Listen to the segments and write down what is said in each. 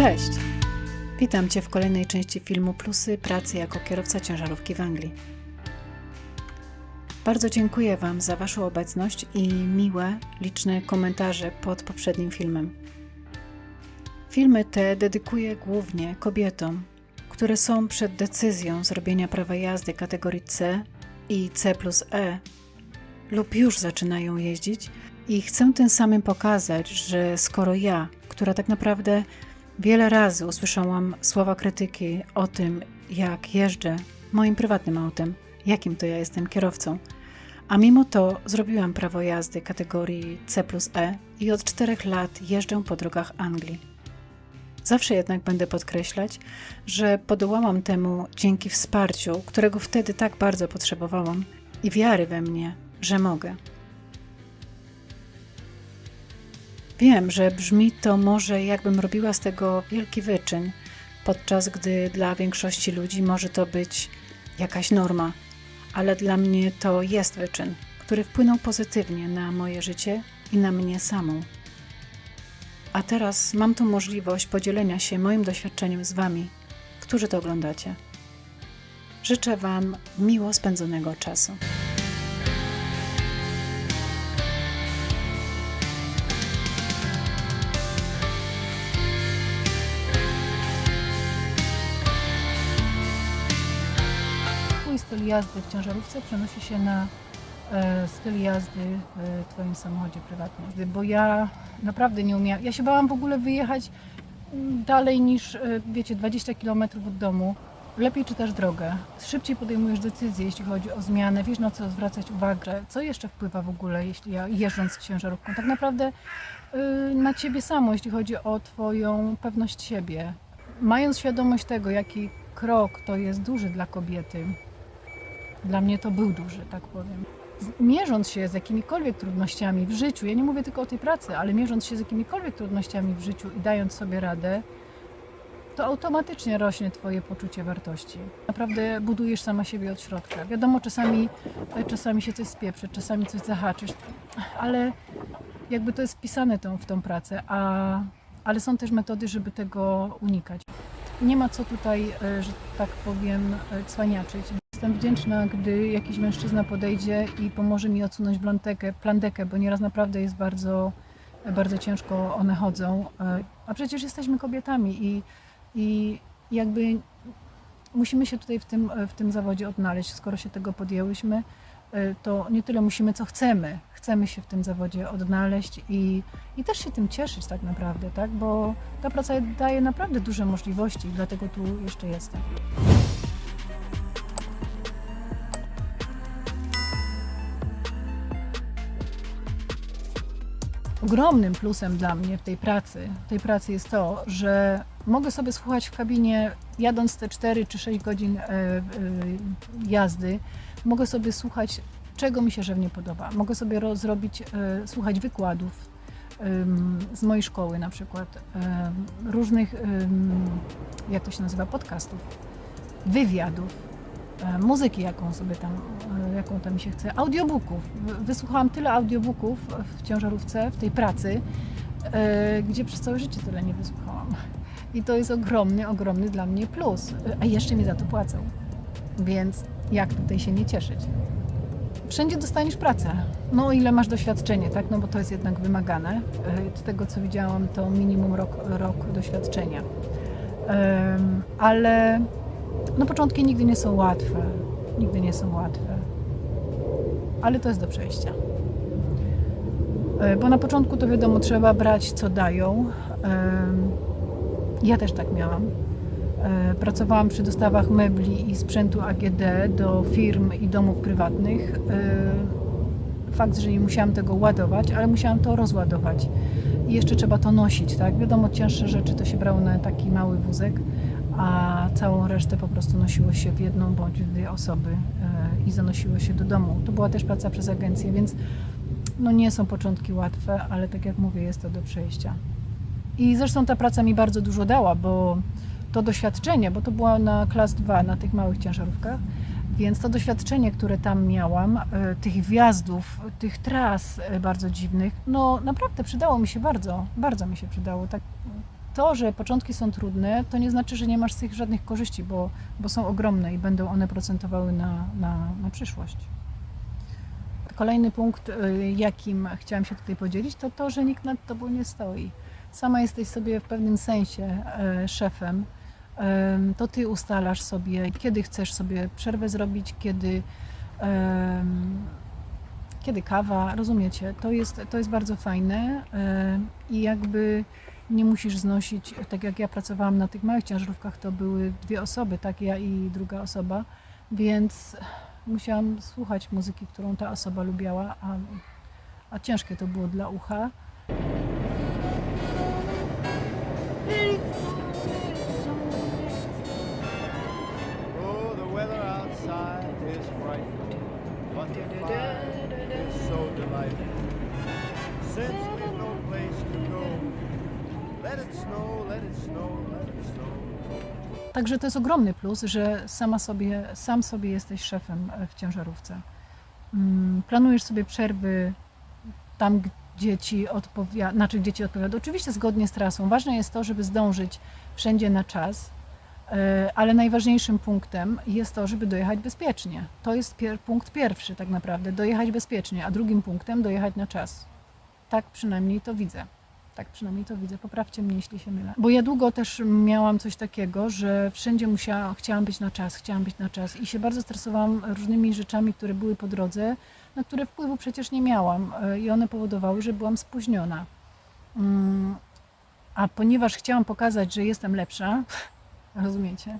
Cześć! Witam Cię w kolejnej części filmu Plusy pracy jako kierowca ciężarówki w Anglii. Bardzo dziękuję Wam za Waszą obecność i miłe, liczne komentarze pod poprzednim filmem. Filmy te dedykuję głównie kobietom, które są przed decyzją zrobienia prawa jazdy kategorii C i C plus E lub już zaczynają jeździć i chcę tym samym pokazać, że skoro ja, która tak naprawdę wiele razy usłyszałam słowa krytyki o tym, jak jeżdżę moim prywatnym autem, jakim to ja jestem kierowcą, a mimo to zrobiłam prawo jazdy kategorii C plus E i od czterech lat jeżdżę po drogach Anglii. Zawsze jednak będę podkreślać, że podołałam temu dzięki wsparciu, którego wtedy tak bardzo potrzebowałam i wiary we mnie, że mogę. Wiem, że brzmi to może jakbym robiła z tego wielki wyczyn, podczas gdy dla większości ludzi może to być jakaś norma, ale dla mnie to jest wyczyn, który wpłynął pozytywnie na moje życie i na mnie samą. A teraz mam tu możliwość podzielenia się moim doświadczeniem z Wami, którzy to oglądacie. Życzę Wam miło spędzonego czasu. Twój styl jazdy w ciężarówce przenosi się na e, styl jazdy w Twoim samochodzie prywatnym. Bo ja naprawdę nie umiałam. Ja się bałam w ogóle wyjechać mm, dalej niż, e, wiecie, 20 km od domu. Lepiej czytasz drogę, szybciej podejmujesz decyzje, jeśli chodzi o zmianę, wiesz na co zwracać uwagę, co jeszcze wpływa w ogóle, jeśli ja jeżdżąc ciężarówką, tak naprawdę y, na ciebie samo, jeśli chodzi o twoją pewność siebie. Mając świadomość tego, jaki krok to jest duży dla kobiety, dla mnie to był duży, tak powiem. Mierząc się z jakimikolwiek trudnościami w życiu, ja nie mówię tylko o tej pracy, ale mierząc się z jakimikolwiek trudnościami w życiu i dając sobie radę, to automatycznie rośnie Twoje poczucie wartości. Naprawdę budujesz sama siebie od środka. Wiadomo, czasami, czasami się coś spieprzy, czasami coś zahaczysz, ale jakby to jest wpisane tą, w tą pracę, a, ale są też metody, żeby tego unikać. Nie ma co tutaj, e, że tak powiem, e, cwaniaczyć. Jestem wdzięczna, gdy jakiś mężczyzna podejdzie i pomoże mi odsunąć blantekę, plandekę, bo nieraz naprawdę jest bardzo, bardzo ciężko one chodzą. E, A przecież jesteśmy kobietami i, i jakby musimy się tutaj w tym, w tym zawodzie odnaleźć. Skoro się tego podjęłyśmy, e, to nie tyle musimy, co chcemy. Chcemy się w tym zawodzie odnaleźć i, i też się tym cieszyć tak naprawdę, tak? bo ta praca daje naprawdę duże możliwości i dlatego tu jeszcze jestem. Ogromnym plusem dla mnie w tej pracy, tej pracy jest to, że mogę sobie słuchać w kabinie, jadąc te 4 czy 6 godzin e, e, jazdy, mogę sobie słuchać, czego mi się żywnie podoba. Mogę sobie ro- zrobić, e, słuchać wykładów z mojej szkoły na przykład, różnych, jak to się nazywa, podcastów, wywiadów, muzyki, jaką sobie tam, e, jaką tam mi się chce, audiobooków. Wy- Wysłuchałam tyle audiobooków w ciężarówce, w tej pracy, e, gdzie przez całe życie tyle nie wysłuchałam. I to jest ogromny, ogromny dla mnie plus. E, A jeszcze mi za to płacą. Więc jak tutaj się nie cieszyć? Wszędzie dostaniesz pracę. No ile masz doświadczenie, tak? No bo to jest jednak wymagane. E, Z tego co widziałam, to minimum rok, rok doświadczenia. Ale no początki nigdy nie są łatwe. Nigdy nie są łatwe. Ale to jest do przejścia. E, Bo na początku to wiadomo, trzeba brać co dają. Em, Ja też tak miałam. E, Pracowałam przy dostawach mebli i sprzętu AGD do firm i domów prywatnych. E, Fakt, że nie musiałam tego ładować, ale musiałam to rozładować. I jeszcze trzeba to nosić, tak? Wiadomo, cięższe rzeczy to się brało na taki mały wózek, a całą resztę po prostu nosiło się w jedną bądź w dwie osoby e, i zanosiło się do domu. To była też praca przez agencję, więc no nie są początki łatwe, ale tak jak mówię, jest to do przejścia. I zresztą ta praca mi bardzo dużo dała, bo to doświadczenie, bo to była na klas 2, na tych małych ciężarówkach, więc to doświadczenie, które tam miałam, e, tych wjazdów, tych tras e, bardzo dziwnych, no naprawdę przydało mi się bardzo, bardzo mi się przydało. Tak to, że początki są trudne, to nie znaczy, że nie masz z tych żadnych korzyści, bo, bo są ogromne i będą one procentowały na, na, na przyszłość. Kolejny punkt, y, jakim chciałam się tutaj podzielić, to to, że nikt nad tobą nie stoi. Sama jesteś sobie w pewnym sensie e, szefem. Em, To ty ustalasz sobie, kiedy chcesz sobie przerwę zrobić, kiedy, kiedy kawa, rozumiecie? To jest, to jest bardzo fajne e, i jakby nie musisz znosić, tak jak ja pracowałam na tych małych ciężarówkach, to były dwie osoby, tak, ja i druga osoba, więc musiałam słuchać muzyki, którą ta osoba lubiała, a, a ciężkie to było dla ucha. Także to jest ogromny plus, że sama sobie, sam sobie jesteś szefem e, w ciężarówce. Mm, Planujesz sobie przerwy tam, gdzie ci odpowiada, znaczy gdzie ci odpowiada. Oczywiście zgodnie z trasą. Ważne jest to, żeby zdążyć wszędzie na czas, e, ale najważniejszym punktem jest to, żeby dojechać bezpiecznie. To jest pier- punkt pierwszy tak naprawdę, dojechać bezpiecznie, a drugim punktem dojechać na czas. Tak przynajmniej to widzę. Tak przynajmniej to widzę. Poprawcie mnie, jeśli się mylę. Bo ja długo też miałam coś takiego, że wszędzie musiałam, chciałam być na czas, chciałam być na czas i się bardzo stresowałam różnymi rzeczami, które były po drodze, na które wpływu przecież nie miałam e, i one powodowały, że byłam spóźniona. Mm, A ponieważ chciałam pokazać, że jestem lepsza, rozumiecie,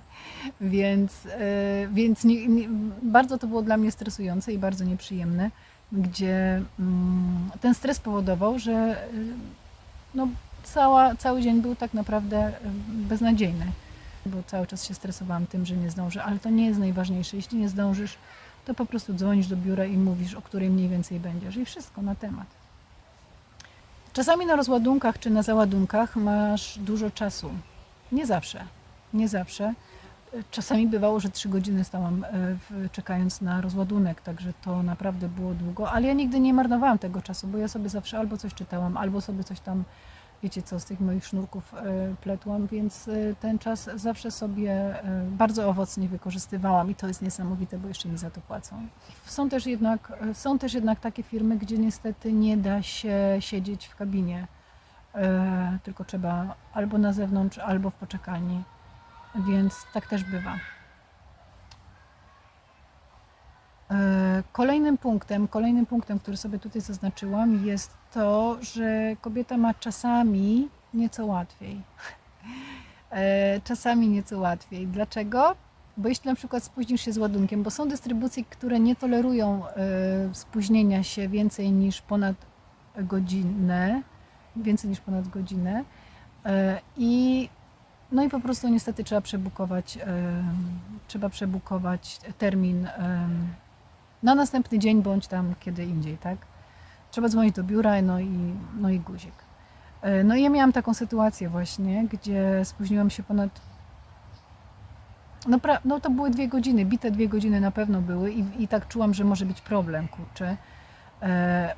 więc, e, więc nie, nie, bardzo to było dla mnie stresujące i bardzo nieprzyjemne, gdzie mm, ten stres powodował, że e, no, cała, cały dzień był tak naprawdę beznadziejny, bo cały czas się stresowałam tym, że nie zdążę, ale to nie jest najważniejsze. Jeśli nie zdążysz, to po prostu dzwonisz do biura i mówisz, o której mniej więcej będziesz i wszystko na temat. Czasami na rozładunkach czy na załadunkach masz dużo czasu. Nie zawsze. Nie zawsze. Czasami bywało, że trzy godziny stałam e, w, czekając na rozładunek, także to naprawdę było długo, ale ja nigdy nie marnowałam tego czasu, bo ja sobie zawsze albo coś czytałam, albo sobie coś tam, wiecie co, z tych moich sznurków e, pletłam, więc e, ten czas zawsze sobie bardzo owocnie wykorzystywałam i to jest niesamowite, bo jeszcze mi za to płacą. Są też jednak, są też jednak takie firmy, gdzie niestety nie da się siedzieć w kabinie, tylko trzeba albo na zewnątrz, albo w poczekalni więc tak też bywa. E, Kolejnym punktem, kolejnym punktem, który sobie tutaj zaznaczyłam, jest to, że kobieta ma czasami nieco łatwiej. E, Czasami nieco łatwiej. Dlaczego? Bo jeśli na przykład spóźnisz się z ładunkiem, bo są dystrybucje, które nie tolerują e, spóźnienia się więcej niż ponad godzinę, więcej niż ponad godzinę i no i po prostu niestety trzeba przebukować, em, trzeba przebukować termin em, na następny dzień bądź tam kiedy indziej, tak? Trzeba dzwonić do biura, no i, no i guzik. E, No i ja miałam taką sytuację właśnie, gdzie spóźniłam się ponad no, pra, no to były dwie godziny, bite dwie godziny na pewno były i, i tak czułam, że może być problem, kurczę. E,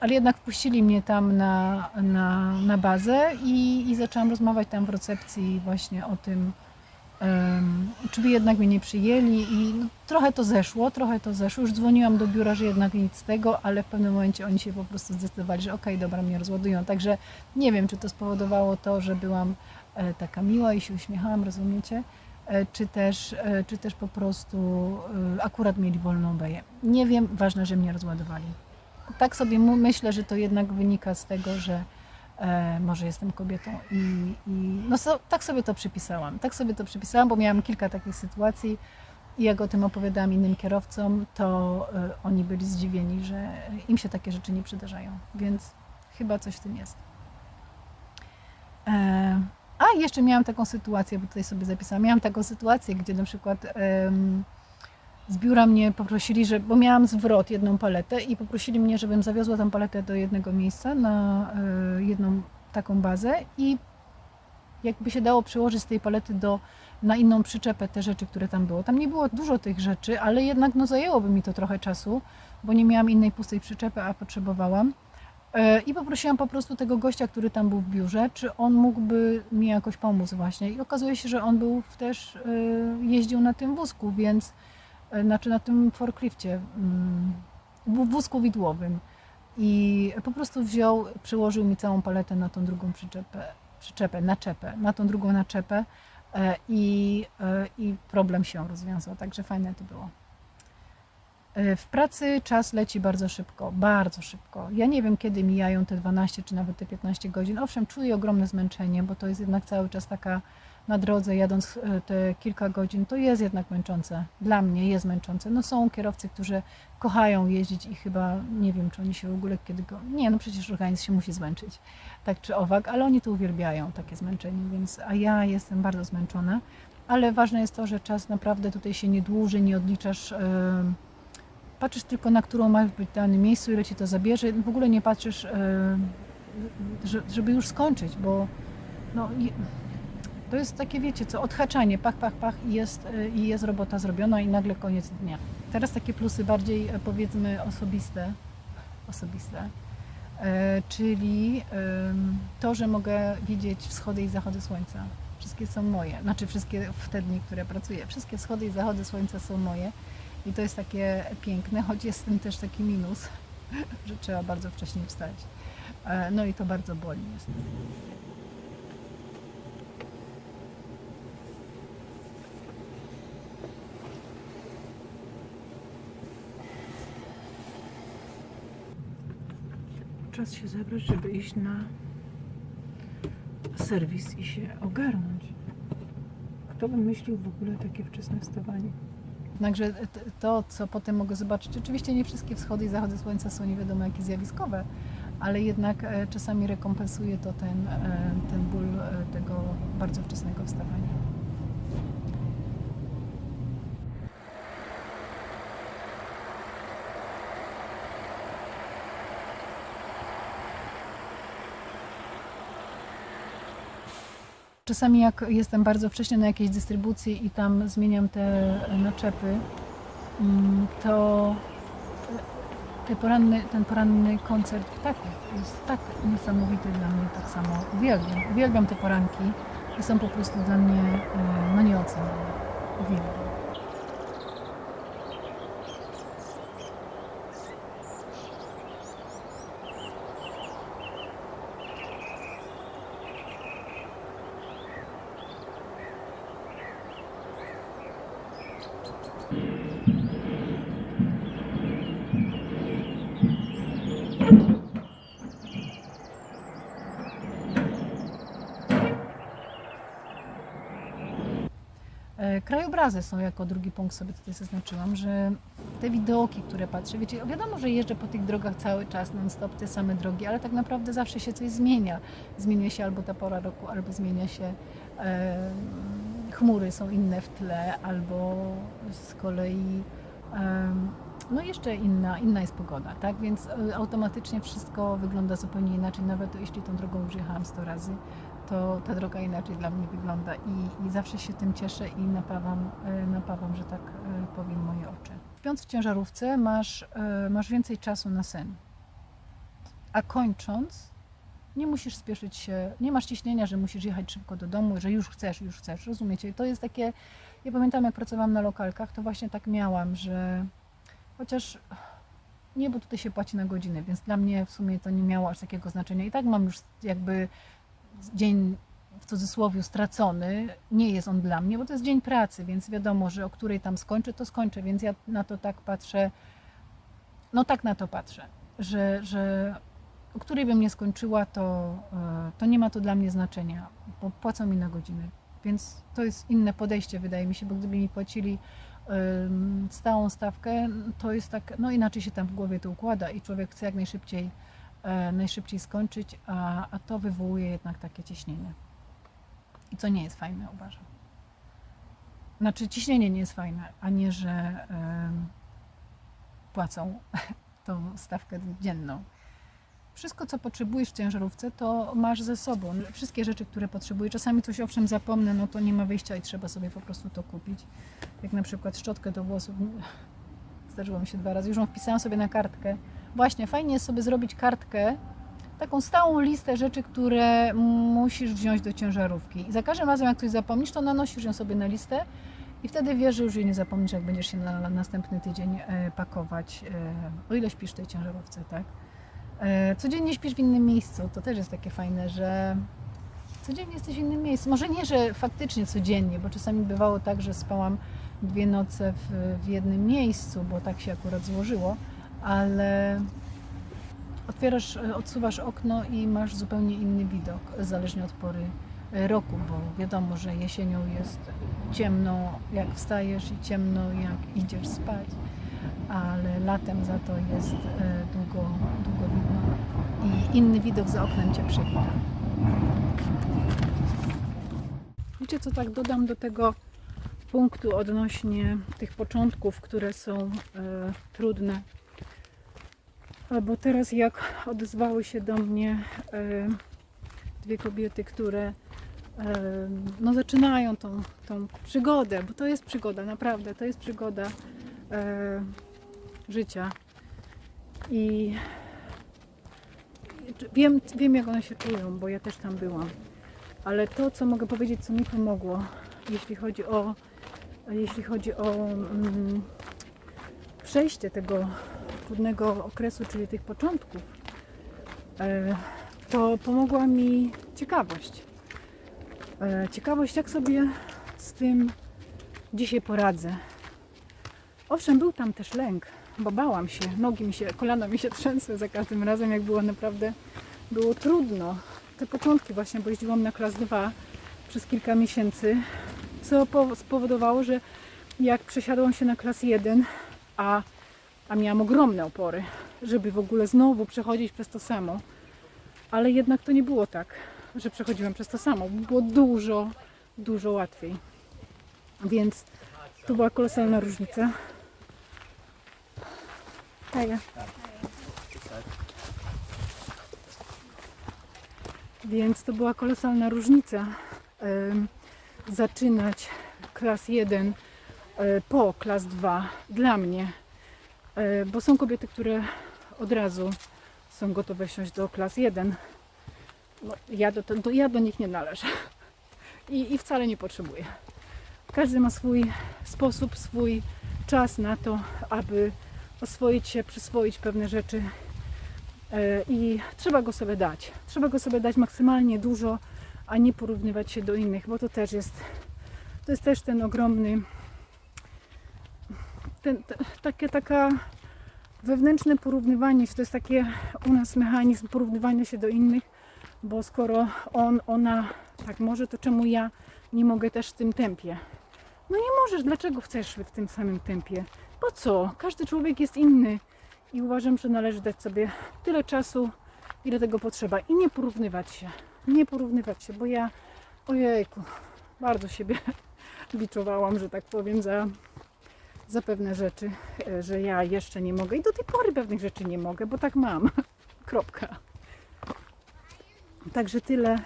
ale jednak wpuścili mnie tam na, na, na bazę i, i zaczęłam rozmawiać tam w recepcji właśnie o tym, em, czy by jednak mnie nie przyjęli i no, trochę to zeszło, trochę to zeszło. Już dzwoniłam do biura, że jednak nic z tego, ale w pewnym momencie oni się po prostu zdecydowali, że okej, dobra, mnie rozładują. Także nie wiem, czy to spowodowało to, że byłam e, taka miła i się uśmiechałam, rozumiecie? E, Czy też, e, czy też po prostu e, akurat mieli wolną beję. Nie wiem, ważne, że mnie rozładowali tak sobie myślę, że to jednak wynika z tego, że e, może jestem kobietą i, i no so, tak sobie to przypisałam. Tak sobie to przypisałam, bo miałam kilka takich sytuacji i jak o tym opowiadałam innym kierowcom, to e, oni byli zdziwieni, że im się takie rzeczy nie przydarzają, więc chyba coś w tym jest. E, a jeszcze miałam taką sytuację, bo tutaj sobie zapisałam, miałam taką sytuację, gdzie na przykład em, z biura mnie poprosili, że, bo miałam zwrot, jedną paletę i poprosili mnie, żebym zawiozła tę paletę do jednego miejsca na e, jedną taką bazę i jakby się dało przełożyć z tej palety do, na inną przyczepę te rzeczy, które tam było. Tam nie było dużo tych rzeczy, ale jednak no, zajęłoby mi to trochę czasu, bo nie miałam innej pustej przyczepy, a potrzebowałam. E, I poprosiłam po prostu tego gościa, który tam był w biurze, czy on mógłby mi jakoś pomóc właśnie. I okazuje się, że on był też, e, jeździł na tym wózku, więc, znaczy na tym forklifcie, mm, w wózku widłowym. I po prostu wziął, przyłożył mi całą paletę na tą drugą przyczepę, przyczepę, naczepę, na tą drugą naczepę e, i, e, i problem się rozwiązał, także fajne to było. E, W pracy czas leci bardzo szybko, bardzo szybko. Ja nie wiem, kiedy mijają te 12 czy nawet te 15 godzin. Owszem, czuję ogromne zmęczenie, bo to jest jednak cały czas taka na drodze, jadąc e, te kilka godzin, to jest jednak męczące. Dla mnie jest męczące. No są kierowcy, którzy kochają jeździć i chyba nie wiem, czy oni się w ogóle kiedy go. Nie, no przecież organizm się musi zmęczyć, tak czy owak, ale oni to uwielbiają, takie zmęczenie, więc a ja jestem bardzo zmęczona. Ale ważne jest to, że czas naprawdę tutaj się nie dłuży, nie odliczasz. em, patrzysz tylko na którą masz być w danym miejscu, ile ci to zabierze. W ogóle nie patrzysz, e, że- żeby już skończyć, bo no, to jest takie, wiecie co, odhaczanie, pach, pach, pach i jest, e, i jest robota zrobiona i nagle koniec dnia. Teraz takie plusy bardziej e, powiedzmy osobiste, osobiste. E, czyli to, że mogę widzieć wschody i zachody słońca. Wszystkie są moje, znaczy wszystkie w te dni, które pracuję. Wszystkie wschody i zachody słońca są moje. I to jest takie piękne, choć jest tym też taki minus, że trzeba bardzo wcześnie wstać. E, No i to bardzo boli niestety. Czas się zebrać, żeby iść na serwis i się ogarnąć. Kto wymyślił w ogóle takie wczesne wstawanie? Jednakże t- to, co potem mogę zobaczyć, oczywiście nie wszystkie wschody i zachody słońca są nie wiadomo jakie zjawiskowe, ale jednak e, czasami rekompensuje to ten, e, ten ból e, tego bardzo wczesnego wstawania. Czasami jak jestem bardzo wcześnie na jakiejś dystrybucji i tam zmieniam te naczepy, mm, to te poranny, ten poranny koncert ptaków jest tak niesamowity dla mnie, tak samo uwielbiam. Uwielbiam te poranki i są po prostu dla mnie e, no. Uwielbiam. E, Krajobrazy są jako drugi punkt sobie tutaj zaznaczyłam, że te widoki, które patrzę, wiecie, wiadomo, że jeżdżę po tych drogach cały czas, non-stop te same drogi, ale tak naprawdę zawsze się coś zmienia. Zmienia się albo ta pora roku, albo zmienia się e, chmury są inne w tle, albo z kolei em, no jeszcze inna, inna jest pogoda, tak? Więc e, automatycznie wszystko wygląda zupełnie inaczej, nawet jeśli tą drogą już jechałam 100 razy, to ta droga inaczej dla mnie wygląda i, i zawsze się tym cieszę i napawam, e, napawam, że tak e, powiem, moje oczy. Śpiąc w ciężarówce masz, masz więcej czasu na sen, a kończąc nie musisz spieszyć się, nie masz ciśnienia, że musisz jechać szybko do domu, że już chcesz, już chcesz, rozumiecie? To jest takie, ja pamiętam jak pracowałam na lokalkach, to właśnie tak miałam, że chociaż nie, bo tutaj się płaci na godzinę, więc dla mnie w sumie to nie miało aż takiego znaczenia. I tak mam już jakby dzień w cudzysłowie stracony, nie jest on dla mnie, bo to jest dzień pracy, więc wiadomo, że o której tam skończę, to skończę, więc ja na to tak patrzę, no tak na to patrzę, że, że o której bym nie skończyła, to, e, to nie ma to dla mnie znaczenia, bo płacą mi na godzinę. Więc to jest inne podejście, wydaje mi się, bo gdyby mi płacili stałą stawkę, to jest tak, no inaczej się tam w głowie to układa i człowiek chce jak najszybciej, e, najszybciej skończyć, a, a to wywołuje jednak takie ciśnienie. I co nie jest fajne, uważam. Znaczy ciśnienie nie jest fajne, a nie, że płacą tą stawkę dzienną. Wszystko, co potrzebujesz w ciężarówce, to masz ze sobą. Wszystkie rzeczy, które potrzebujesz. Czasami coś owszem zapomnę, no to nie ma wyjścia i trzeba sobie po prostu to kupić. Jak na przykład szczotkę do włosów. Zdarzyło mi się dwa razy. Już ją wpisałam sobie na kartkę. Właśnie, fajnie jest sobie zrobić kartkę taką stałą listę rzeczy, które musisz wziąć do ciężarówki. I za każdym razem, jak coś zapomnisz, to nanosisz ją sobie na listę i wtedy wiesz, że już jej nie zapomnisz, jak będziesz się na, na następny tydzień e, pakować, e, o ile śpisz w tej ciężarówce, tak? E, codziennie śpisz w innym miejscu, to też jest takie fajne, że codziennie jesteś w innym miejscu. Może nie, że faktycznie codziennie, bo czasami bywało tak, że spałam dwie noce w, w jednym miejscu, bo tak się akurat złożyło, ale otwierasz, e, odsuwasz okno i masz zupełnie inny widok, zależnie od pory e, roku, bo wiadomo, że jesienią jest ciemno jak wstajesz i ciemno jak idziesz spać, ale latem za to jest e, długo, długo widno i inny widok za oknem Cię przywita. Wiecie co, tak dodam do tego punktu odnośnie tych początków, które są e, trudne. Bo teraz jak odezwały się do mnie e, dwie kobiety, które e, no, zaczynają tą, tą przygodę, bo to jest przygoda, naprawdę, to jest przygoda e, życia. I wiem, wiem, jak one się czują, bo ja też tam byłam. Ale to, co mogę powiedzieć, co mi pomogło, jeśli chodzi o, jeśli chodzi o mm, przejście tego trudnego okresu, czyli tych początków, e, to pomogła mi ciekawość. E, ciekawość, jak sobie z tym dzisiaj poradzę. Owszem, był tam też lęk, bo bałam się, nogi mi się, kolana mi się trzęsły za każdym razem, jak było naprawdę, było trudno. Te początki właśnie, bo jeździłam na klas 2 przez kilka miesięcy, co po- spowodowało, że jak przesiadłam się na klas 1, a, a miałam ogromne opory, żeby w ogóle znowu przechodzić przez to samo, ale jednak to nie było tak, że przechodziłam przez to samo, było dużo, dużo łatwiej. Więc to była kolosalna różnica. Hej. Więc to była kolosalna różnica zaczynać klas 1 e, po klas 2 dla mnie, E, bo są kobiety, które od razu są gotowe siąść do klas 1. No, ja, do, to, ja do nich nie należę I, i wcale nie potrzebuję. Każdy ma swój sposób, swój czas na to, aby oswoić się, przyswoić pewne rzeczy E, i trzeba go sobie dać. Trzeba go sobie dać maksymalnie dużo, a nie porównywać się do innych, bo to też jest, to jest też ten ogromny, ten, te, takie, taka wewnętrzne porównywanie się, to jest takie u nas mechanizm porównywania się do innych, bo skoro on, ona tak może, to czemu ja nie mogę też w tym tempie? No nie możesz, dlaczego chcesz w tym samym tempie? Po co? Każdy człowiek jest inny i uważam, że należy dać sobie tyle czasu, ile tego potrzeba i nie porównywać się. Nie porównywać się, bo ja, ojejku, bardzo siebie biczowałam, że tak powiem, za, za pewne rzeczy, e, że ja jeszcze nie mogę i do tej pory pewnych rzeczy nie mogę, bo tak mam. Kropka. Także tyle,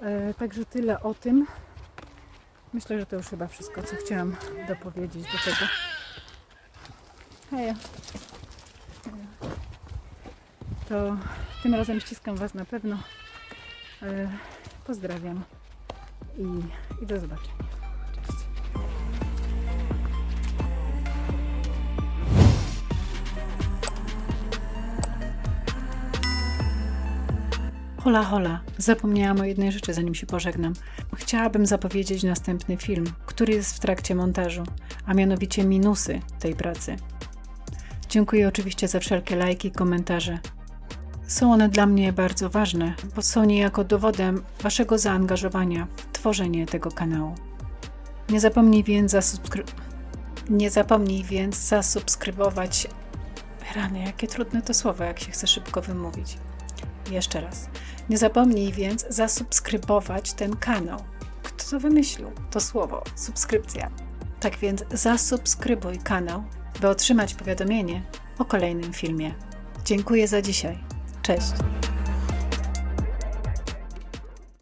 e, także tyle o tym. Myślę, że to już chyba wszystko, co chciałam dopowiedzieć do tego. Hej. To tym razem ściskam Was na pewno. E, Pozdrawiam i, i do zobaczenia. Hola, hola. Zapomniałam o jednej rzeczy, zanim się pożegnam. Chciałabym zapowiedzieć następny film, który jest w trakcie montażu, a mianowicie minusy tej pracy. Dziękuję oczywiście za wszelkie lajki i komentarze. Są one dla mnie bardzo ważne, bo są niejako dowodem Waszego zaangażowania w tworzenie tego kanału. Nie zapomnij więc zasubskry... Nie zapomnij więc zasubskrybować... Rany, jakie trudne to słowo, jak się chce szybko wymówić. Jeszcze raz. Nie zapomnij więc zasubskrybować ten kanał. Kto to wymyślił? To słowo, subskrypcja. Tak więc zasubskrybuj kanał, by otrzymać powiadomienie o kolejnym filmie. Dziękuję za dzisiaj. Cześć.